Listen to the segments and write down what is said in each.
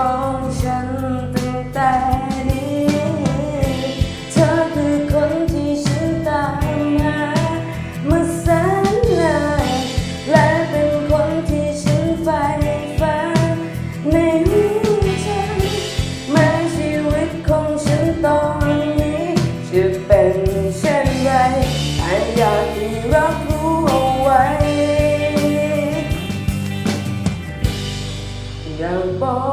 ของฉันตั้งแต่นี้ เธอคือคนที่ฉันตามหาเมื่อแสนนานและเป็นคนที่ฉันใฝ่ฝันในหัวฉันแม้ชีวิตของฉันตอนนี้จะเป็นเช่นไรแต่อยากที่รับรู้เอาไว้อยางบอก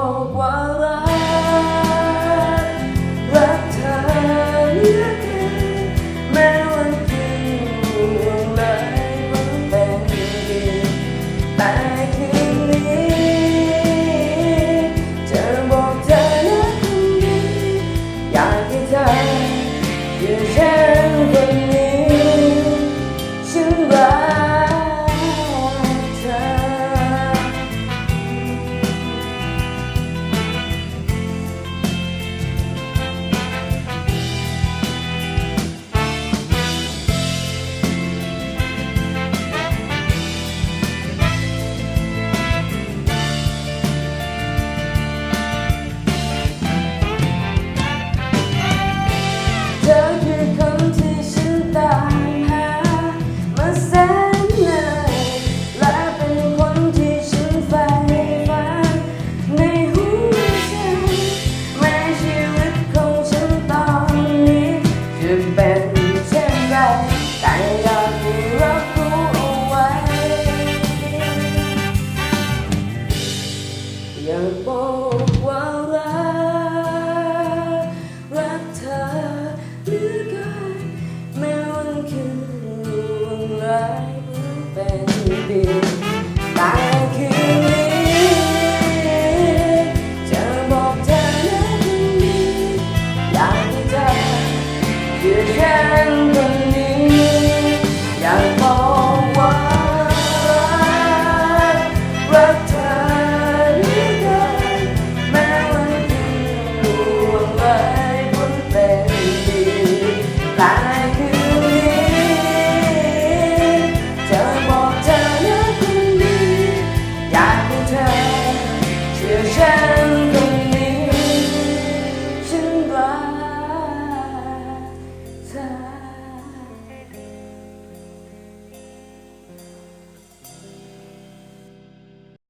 ดีแต่คืนนี้จะบอกเธอนะที่อยากให้เธออยู่ข้า